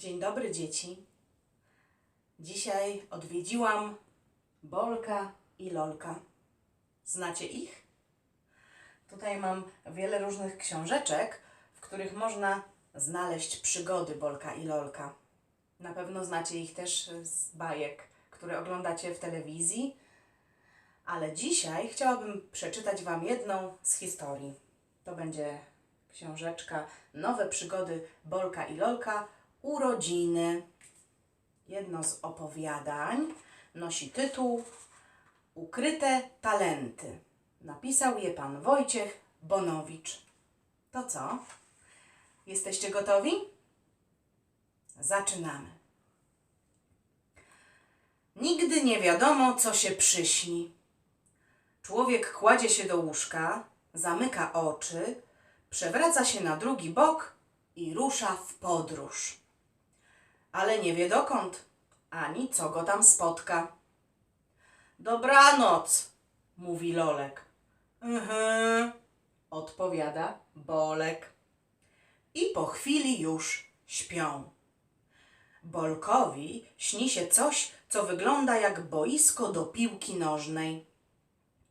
Dzień dobry, dzieci. Dzisiaj odwiedziłam Bolka i Lolka. Znacie ich? Tutaj mam wiele różnych książeczek, w których można znaleźć przygody Bolka i Lolka. Na pewno znacie ich też z bajek, które oglądacie w telewizji. Ale dzisiaj chciałabym przeczytać Wam jedną z historii. To będzie książeczka Nowe przygody Bolka i Lolka Urodziny. Jedno z opowiadań nosi tytuł Ukryte talenty. Napisał je pan Wojciech Bonowicz. To co? Jesteście gotowi? Zaczynamy. Nigdy nie wiadomo, co się przyśni. Człowiek kładzie się do łóżka, zamyka oczy, przewraca się na drugi bok i rusza w podróż. Ale nie wie dokąd, ani co go tam spotka. Dobranoc, mówi Lolek. Mhm, odpowiada Bolek. I po chwili już śpią. Bolkowi śni się coś, co wygląda jak boisko do piłki nożnej.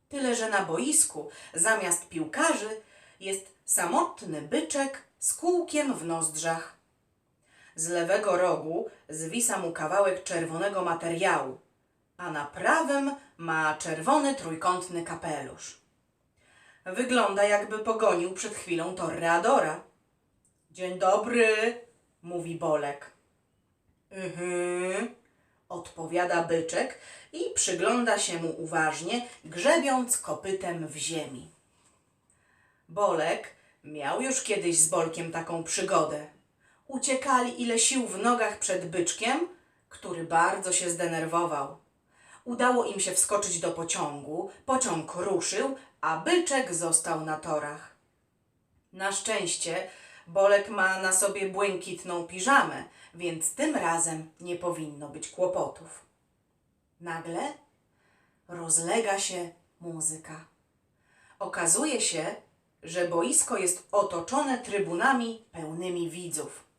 Tyle, że na boisku zamiast piłkarzy jest samotny byczek z kółkiem w nozdrzach. Z lewego rogu zwisa mu kawałek czerwonego materiału, a na prawym ma czerwony trójkątny kapelusz. Wygląda jakby pogonił przed chwilą torreadora. Dzień dobry, mówi Bolek. Mhm, odpowiada byczek i przygląda się mu uważnie, grzebiąc kopytem w ziemi. Bolek miał już kiedyś z Bolkiem taką przygodę. Uciekali ile sił w nogach przed byczkiem, który bardzo się zdenerwował. Udało im się wskoczyć do pociągu, pociąg ruszył, a byczek został na torach. Na szczęście Bolek ma na sobie błękitną piżamę, więc tym razem nie powinno być kłopotów. Nagle rozlega się muzyka. Okazuje się, że boisko jest otoczone trybunami pełnymi widzów.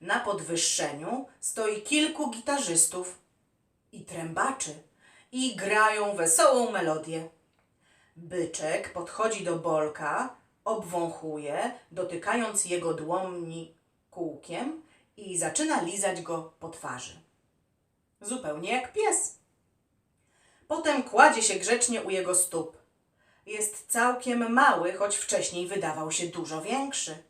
Na podwyższeniu stoi kilku gitarzystów i trębaczy i grają wesołą melodię. Byczek podchodzi do Bolka, obwąchuje, dotykając jego dłoni kółkiem i zaczyna lizać go po twarzy. Zupełnie jak pies. Potem kładzie się grzecznie u jego stóp. Jest całkiem mały, choć wcześniej wydawał się dużo większy.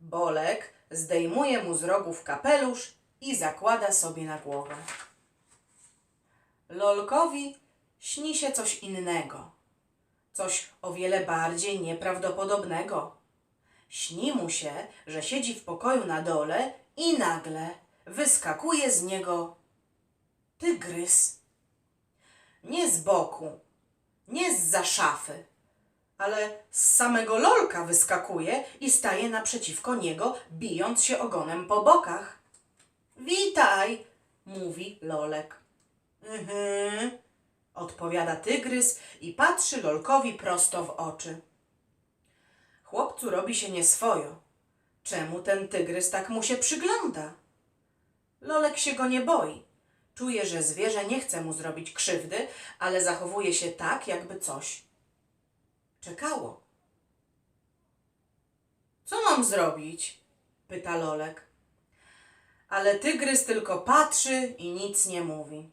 Bolek zdejmuje mu z rogów kapelusz i zakłada sobie na głowę. Lolkowi śni się coś innego, coś o wiele bardziej nieprawdopodobnego. Śni mu się, że siedzi w pokoju na dole i nagle wyskakuje z niego tygrys. Nie z boku, nie z za szafy, ale z samego lolka wyskakuje i staje naprzeciwko niego, bijąc się ogonem po bokach. Witaj, mówi lolek. Mhm, odpowiada tygrys i patrzy lolkowi prosto w oczy. Chłopcu robi się nieswojo. Czemu ten tygrys tak mu się przygląda? Lolek się go nie boi. Czuje, że zwierzę nie chce mu zrobić krzywdy, ale zachowuje się tak, jakby coś czekało. Co mam zrobić? pyta Lolek. Ale tygrys tylko patrzy i nic nie mówi.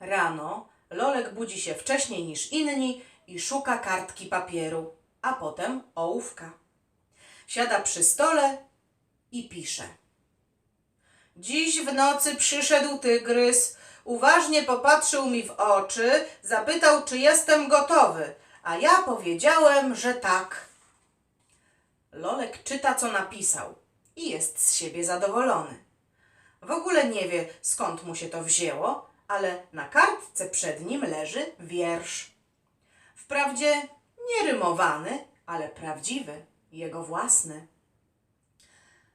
Rano Lolek budzi się wcześniej niż inni i szuka kartki papieru, a potem ołówka. Siada przy stole i pisze. Dziś w nocy przyszedł tygrys, uważnie popatrzył mi w oczy, zapytał, czy jestem gotowy, a ja powiedziałem, że tak. Lolek czyta, co napisał i jest z siebie zadowolony. W ogóle nie wie, skąd mu się to wzięło, ale na kartce przed nim leży wiersz. Wprawdzie nie rymowany, ale prawdziwy, jego własny.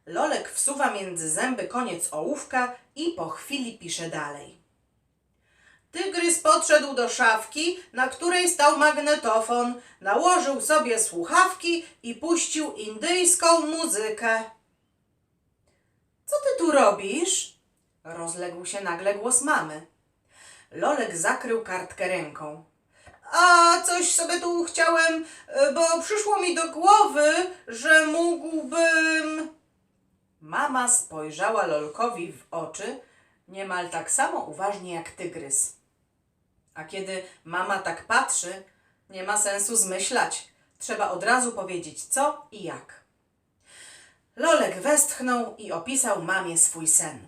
Lolek wsuwa między zęby koniec ołówka i po chwili pisze dalej. Tygrys podszedł do szafki, na której stał magnetofon, nałożył sobie słuchawki i puścił indyjską muzykę. Co ty tu robisz? Rozległ się nagle głos mamy. Lolek zakrył kartkę ręką. A coś sobie tu chciałem, e, bo przyszło mi do głowy, że mógłbym. Mama spojrzała Lolkowi w oczy niemal tak samo uważnie jak tygrys. A kiedy mama tak patrzy, nie ma sensu zmyślać. Trzeba od razu powiedzieć co i jak. Lolek westchnął i opisał mamie swój sen.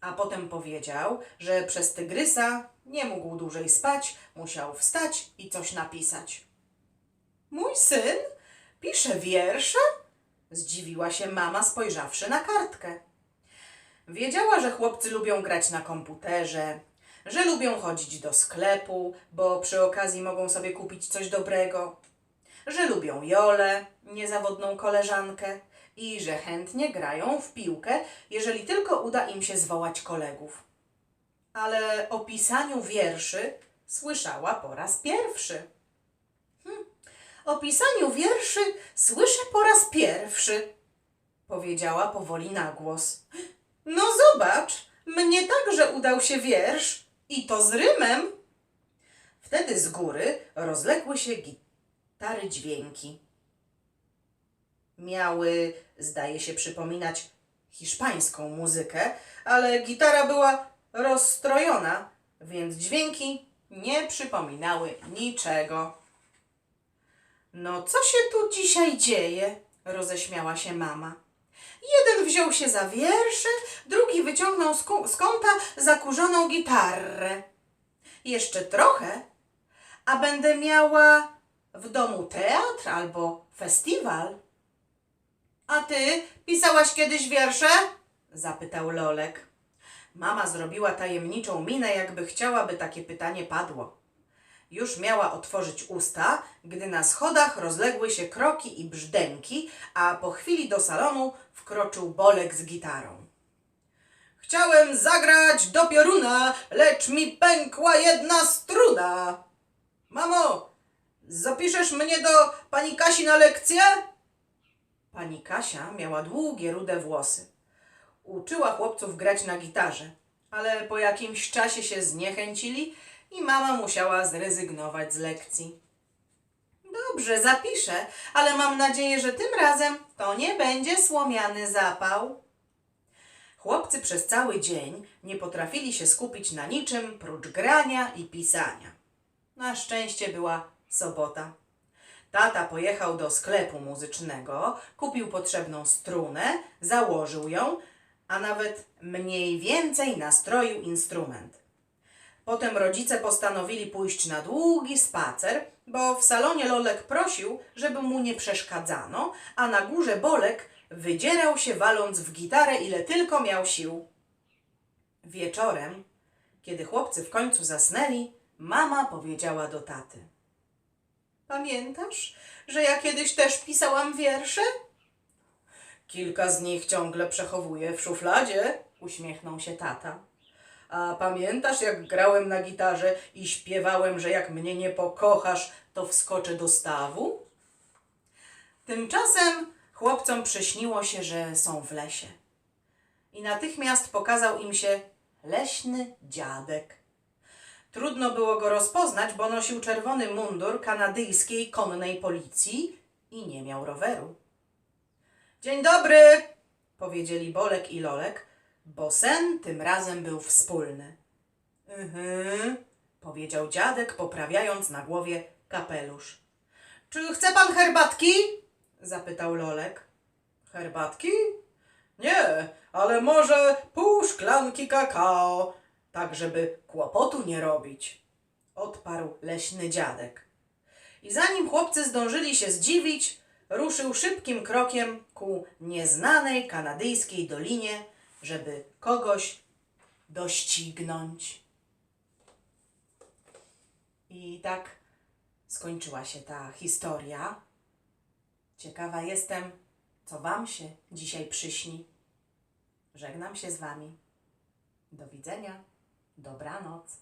A potem powiedział, że przez tygrysa nie mógł dłużej spać, musiał wstać i coś napisać. Mój syn pisze wiersze? Zdziwiła się mama, spojrzawszy na kartkę. Wiedziała, że chłopcy lubią grać na komputerze, że lubią chodzić do sklepu, bo przy okazji mogą sobie kupić coś dobrego, że lubią Jolę, niezawodną koleżankę i że chętnie grają w piłkę, jeżeli tylko uda im się zwołać kolegów. Ale o pisaniu wierszy słyszała po raz pierwszy. Hm, o pisaniu wierszy słyszę po raz pierwszy, powiedziała powoli na głos. No zobacz, mnie także udał się wiersz i to z rymem. Wtedy z góry rozległy się gitary dźwięki. Miały, zdaje się, przypominać hiszpańską muzykę, ale gitara była rozstrojona, więc dźwięki nie przypominały niczego. No, co się tu dzisiaj dzieje? roześmiała się mama. Jeden wziął się za wiersze, drugi wyciągnął z, kąta zakurzoną gitarę. Jeszcze trochę, a będę miała w domu teatr albo festiwal. A ty pisałaś kiedyś wiersze? zapytał Lolek. Mama zrobiła tajemniczą minę, jakby chciałaby takie pytanie padło. Już miała otworzyć usta, gdy na schodach rozległy się kroki i brzdęki, a po chwili do salonu wkroczył Bolek z gitarą. Chciałem zagrać do pioruna, lecz mi pękła jedna struna. Mamo, zapiszesz mnie do pani Kasi na lekcję? Pani Kasia miała długie, rude włosy. Uczyła chłopców grać na gitarze, ale po jakimś czasie się zniechęcili i mama musiała zrezygnować z lekcji. Dobrze, zapiszę, ale mam nadzieję, że tym razem to nie będzie słomiany zapał. Chłopcy przez cały dzień nie potrafili się skupić na niczym prócz grania i pisania. Na szczęście była sobota. Tata pojechał do sklepu muzycznego, kupił potrzebną strunę, założył ją, a nawet mniej więcej nastroił instrument. Potem rodzice postanowili pójść na długi spacer, bo w salonie Lolek prosił, żeby mu nie przeszkadzano, a na górze Bolek wydzierał się waląc w gitarę ile tylko miał sił. Wieczorem, kiedy chłopcy w końcu zasnęli, mama powiedziała do taty. Pamiętasz, że ja kiedyś też pisałam wiersze? Kilka z nich ciągle przechowuję w szufladzie, uśmiechnął się tata. A pamiętasz, jak grałem na gitarze i śpiewałem, że jak mnie nie pokochasz, to wskoczę do stawu? Tymczasem chłopcom przyśniło się, że są w lesie. I natychmiast pokazał im się leśny dziadek. Trudno było go rozpoznać, bo nosił czerwony mundur kanadyjskiej konnej policji i nie miał roweru. Dzień dobry, powiedzieli Bolek i Lolek, bo sen tym razem był wspólny. Mhm, powiedział dziadek, poprawiając na głowie kapelusz. Czy chce pan herbatki? zapytał Lolek. Herbatki? Nie, ale może pół szklanki kakao, tak żeby kłopotu nie robić, odparł leśny dziadek. I zanim chłopcy zdążyli się zdziwić, ruszył szybkim krokiem ku nieznanej kanadyjskiej dolinie, żeby kogoś doścignąć. I tak skończyła się ta historia. Ciekawa jestem, co Wam się dzisiaj przyśni. Żegnam się z Wami. Do widzenia. Dobranoc.